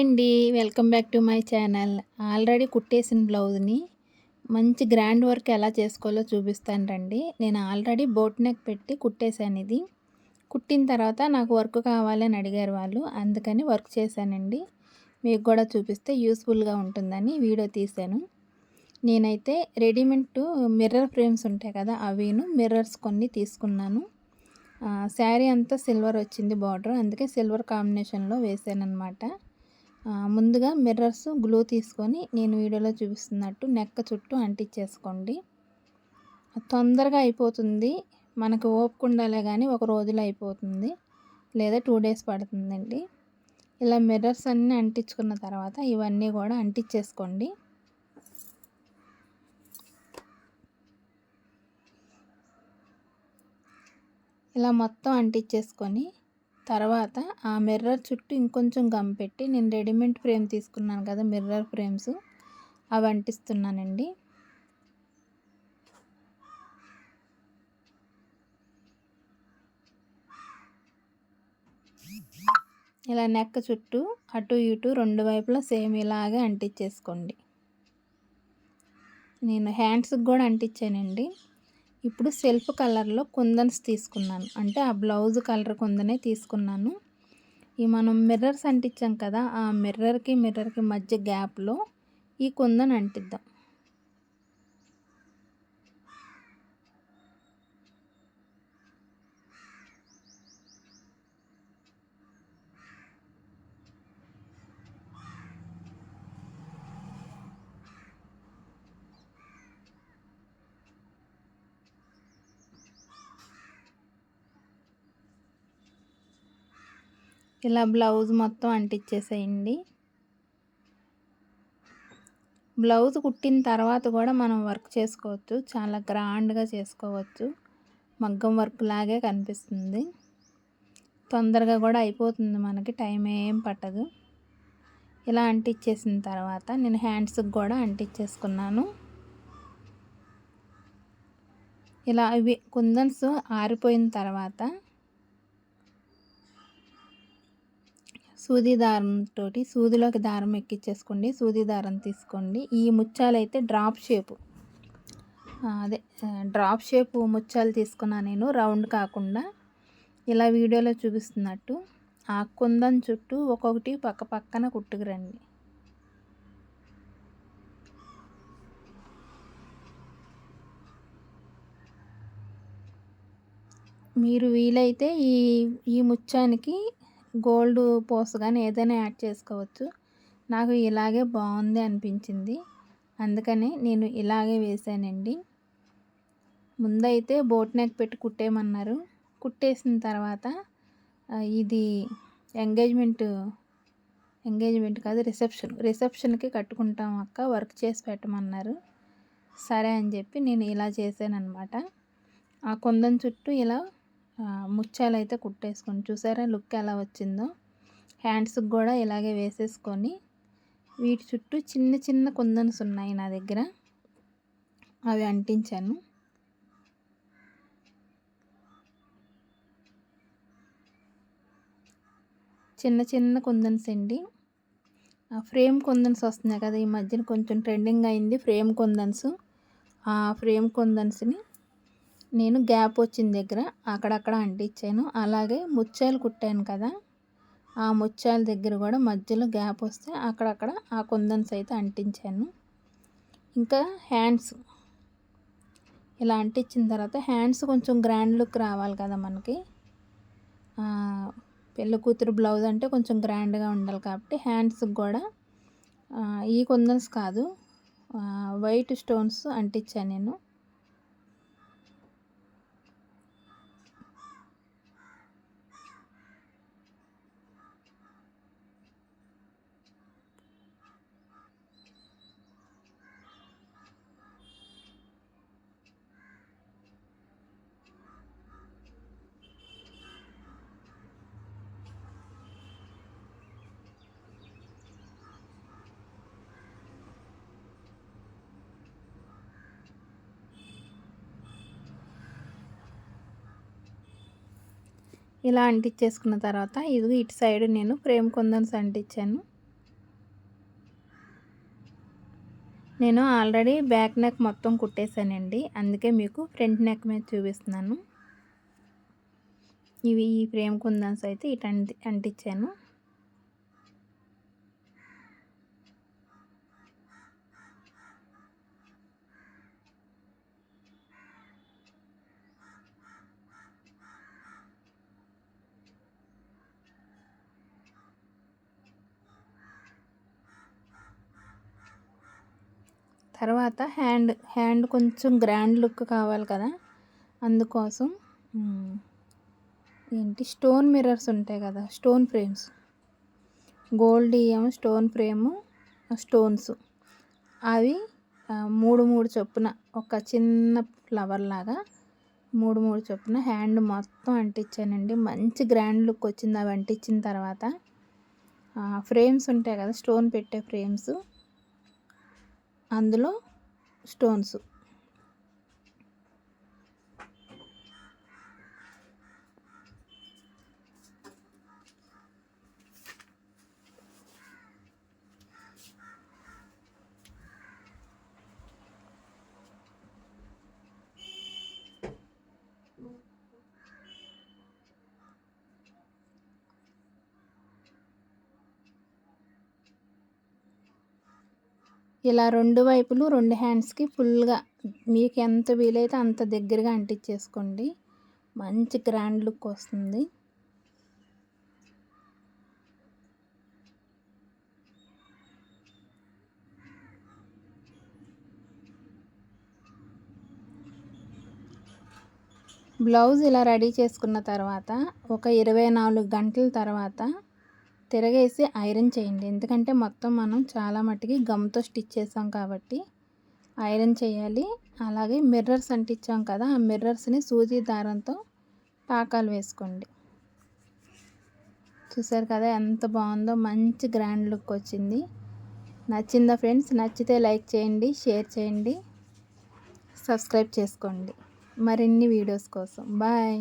Hi అండి welcome back to my channel. Already కుట్టేసిన బ్లౌజ్ని మంచి గ్రాండ్ వర్క్ ఎలా చేసుకోవాలో చూపిస్తాను రండి. నేను ఆల్రెడీ బోట్ నెక్ పెట్టి కుట్టేశాను ఇది. కుట్టిన తర్వాత నాకు వర్క్ కావాలి అని అడిగారు వాళ్ళు అందుకని వర్క్ చేశానండి. మీకు కూడా చూపిస్తే యూస్ఫుల్గా ఉంటుందని వీడియో తీశాను. నేనైతే రెడీమేడ్ మిర్రర్ ఫ్రేమ్స్ ఉంటాయి కదా అవిను మిర్రర్స్ కొన్ని తీసుకున్నాను. శారీ అంతా సిల్వర్ వచ్చింది బార్డర్ అందుకే సిల్వర్ కాంబినేషన్లో వేసాను అనమాట ముందుగా మిర్రర్స్ గ్లూ తీసుకొని నేను వీడియోలో చూపిస్తున్నట్టు నెక్క చుట్టూ అంటించేసుకోండి. తొందరగా అయిపోతుంది. మనకు ఓపుకుండాలే కానీ ఒక రోజులో అయిపోతుంది. లేదా టూ డేస్ పడుతుందండి. ఇలా మిర్రర్స్ అన్నీ అంటించుకున్న తర్వాత ఇవన్నీ కూడా అంటించేసుకోండి. ఇలా మొత్తం అంటించేసుకొని తర్వాత ఆ మిర్రర్ చుట్టూ ఇంకొంచెం గమ్ పెట్టి నేను రెడీమేడ్ ఫ్రేమ్ తీసుకున్నాను కదా మిర్రర్ ఫ్రేమ్స్ అవి అంటిస్తున్నానండి. ఇలా నెక్క చుట్టూ అటు ఇటు రెండు వైపులా సేమ్ ఇలాగే అంటించేసుకోండి. నేను హ్యాండ్స్కి కూడా అంటించానండి. ఇప్పుడు సెల్ఫ్ కలర్లో కుందన్స్ తీసుకున్నాను. అంటే ఆ బ్లౌజ్ కలర్ కుందనే తీసుకున్నాను. ఈ మనం మిర్రర్స్ అంటించాం కదా ఆ మిర్రర్కి మిర్రర్కి మధ్య గ్యాప్లో ఈ కుందన్ అంటిద్దాం. ఇలా బ్లౌజ్ మొత్తం అంటించేసేయండి బ్లౌజ్ కుట్టిన తర్వాత కూడా మనం వర్క్ చేసుకోవచ్చు. చాలా గ్రాండ్గా చేసుకోవచ్చు. మగ్గం వర్క్ లాగే కనిపిస్తుంది. తొందరగా కూడా అయిపోతుంది మనకి. టైం ఏం పట్టదు. ఇలా అంటించేసిన తర్వాత నేను హ్యాండ్స్కి కూడా అంటించేసుకున్నాను ఇలా ఇవి కుందన్స్ ఆరిపోయిన తర్వాత సూది దారంతో సూదిలోకి దారం ఎక్కించేసుకోండి సూది దారం తీసుకోండి. ఈ ముత్యాలైతే అయితే డ్రాప్ షేపు. అదే డ్రాప్ షేప్ ముత్యాలు తీసుకున్నా నేను రౌండ్ కాకుండా. ఇలా వీడియోలో చూపిస్తున్నట్టు ఆ కుందం చుట్టూ ఒక్కొక్కటి పక్క పక్కన కుట్టుకురండి. మీరు వీలైతే ఈ ఈ ముత్యానికి గోల్డ్ పూస కానీ ఏదైనా యాడ్ చేసుకోవచ్చు. నాకు ఇలాగే బాగుంది అనిపించింది. అందుకని నేను ఇలాగే వేసానండి. ముందైతే బోట్ నెక్ పెట్టి కుట్టేయమన్నారు. కుట్టేసిన తర్వాత ఇది ఎంగేజ్మెంట్ ఎంగేజ్మెంట్ కాదు రిసెప్షన్ రిసెప్షన్కి కట్టుకుంటాం అక్క వర్క్ చేసి పెట్టమన్నారు. సరే అని చెప్పి నేను ఇలా చేశాను అనమాట ఆ కొందం చుట్టూ ఇలా ముత్యాలు అయితే కుట్టేసుకొని చూసారా? లుక్ ఎలా వచ్చిందో. హ్యాండ్స్కి కూడా ఇలాగే వేసేసుకొని వీటి చుట్టూ చిన్న చిన్న కుందన్స్ ఉన్నాయి నా దగ్గర. అవి అంటించాను. చిన్న చిన్న కుందన్స్ అండి. ఫ్రేమ్ కుందన్స్ వస్తున్నాయి కదా ఈ మధ్యన కొంచెం ట్రెండింగ్ అయింది ఫ్రేమ్ కుందన్స్. ఆ ఫ్రేమ్ కుందన్స్ని నేను గ్యాప్ వచ్చిన దగ్గర అక్కడక్కడ అంటించాను. అలాగే ముత్యాలు కుట్టాను కదా ఆ ముత్యాల దగ్గర కూడా మధ్యలో గ్యాప్ వస్తే అక్కడక్కడ ఆ కుందన్స్ అయితే అంటించాను. ఇంకా హ్యాండ్స్ ఇలా అంటించిన తర్వాత హ్యాండ్స్ కొంచెం గ్రాండ్ లుక్ రావాలి కదా మనకి. పెళ్ళి కూతురు బ్లౌజ్ అంటే కొంచెం గ్రాండ్గా ఉండాలి కాబట్టి హ్యాండ్స్కి కూడా ఈ కుందన్స్ కాదు వైట్ స్టోన్స్ అంటించాను నేను. ఇలా అంటించేసుకున్న తర్వాత ఇది ఇటు సైడ్ నేను ఫ్రేమ్ కొందన్స్ అంటించాను. నేను ఆల్రెడీ బ్యాక్ నెక్ మొత్తం కుట్టేశానండి. అందుకే మీకు ఫ్రంట్ నెక్ మీద చూపిస్తున్నాను. ఇవి ఈ ఫ్రేమ్ కుందన్స్ అయితే ఇటు అంటి అంటించాను. తర్వాత హ్యాండ్ హ్యాండ్ కొంచెం గ్రాండ్ లుక్ కావాలి కదా అందుకోసం ఏంటి? స్టోన్ మిర్రర్స్ ఉంటాయి కదా స్టోన్ ఫ్రేమ్స్. గోల్డ్ ఏమో స్టోన్ ఫ్రేము స్టోన్స్. అవి మూడు మూడు చొప్పున ఒక చిన్న ఫ్లవర్ లాగా మూడు మూడు చొప్పున హ్యాండ్ మొత్తం అంటించానండి. మంచి గ్రాండ్ లుక్ వచ్చింది. అవి అంటించిన తర్వాత ఫ్రేమ్స్ ఉంటాయి కదా స్టోన్ పెట్టే ఫ్రేమ్స్. అందులో స్టోన్స్. ఇలా రెండు వైపులు రెండు హ్యాండ్స్కి ఫుల్గా మీకు ఎంత వీలైతే అంత దగ్గరగా అంటించేసుకోండి. మంచి గ్రాండ్ లుక్ వస్తుంది. బ్లౌజ్ ఇలా రెడీ చేసుకున్న తర్వాత ఒక ఇరవై నాలుగు గంటల తర్వాత తిరగేసి ఐరన్ చేయండి. ఎందుకంటే మొత్తం మనం చాలా మట్టుకి గమ్తో స్టిచ్ చేసాం కాబట్టి ఐరన్ చేయాలి. అలాగే మిర్రర్స్ అంటించాం కదా ఆ మిర్రర్స్ని సూజీ దారంతో పాకాలు వేసుకోండి. చూసారు కదా ఎంత బాగుందో మంచి గ్రాండ్ లుక్ వచ్చింది. నచ్చిందా ఫ్రెండ్స్? నచ్చితే లైక్ చేయండి షేర్ చేయండి సబ్స్క్రైబ్ చేసుకోండి. మరిన్ని వీడియోస్ కోసం. బాయ్.